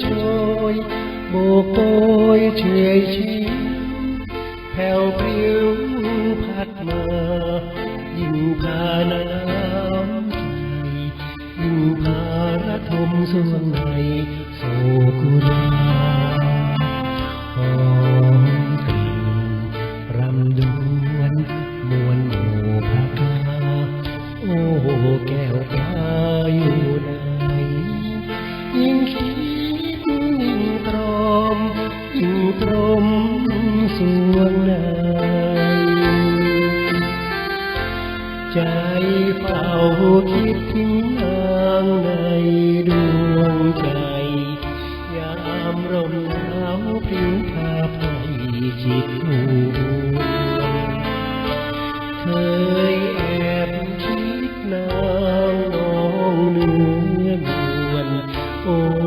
โชยโบกโบยเฉยชิวแผ่วพริ้วพัดมา ยิ่งพาน้ำใจยิ่งพาระทมสวงในโศกุราหอมกลิ่นรำดวนมวลหมู่พระกาโอ้แก้วตาอยู่นยิ่ง คิดยิ่งตรอมยิ่งตรมส่วงในใจเฝ้าคิดถึงนางในดวงใจ ยามลมหนาวพริ้วพาไปจิตหวนเคยแอ ล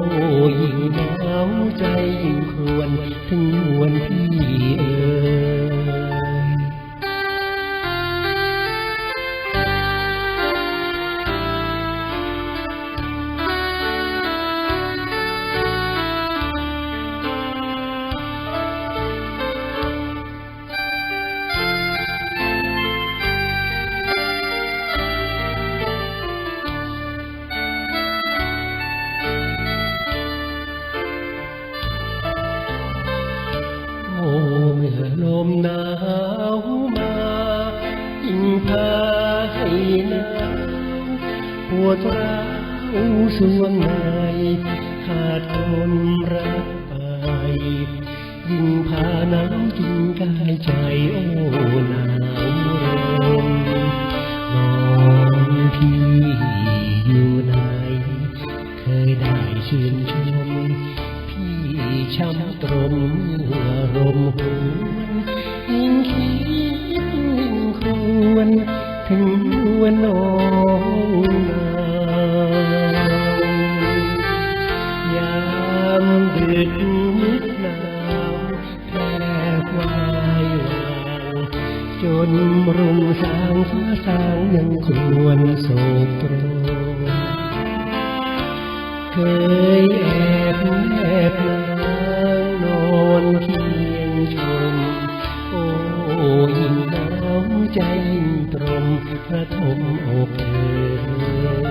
วดร้าวสวงในขาดคนรักไป ยิ่งพาน้ำกินกายใจโอ้หนาวลมมองพี่อยู่ไหน เคยได้ชื่นชม พี่ช้ำตรมเมื่อลมหวนยิ่งคิดยิ่งควรถึงวันน้อง นรุ่งสางฟ้าสางยังควรโศกตรมเคยแอบแอบนางนอนเคียงชม โอ้ยิ่งหนาวใจยิ่งตรมพระทมอกเอ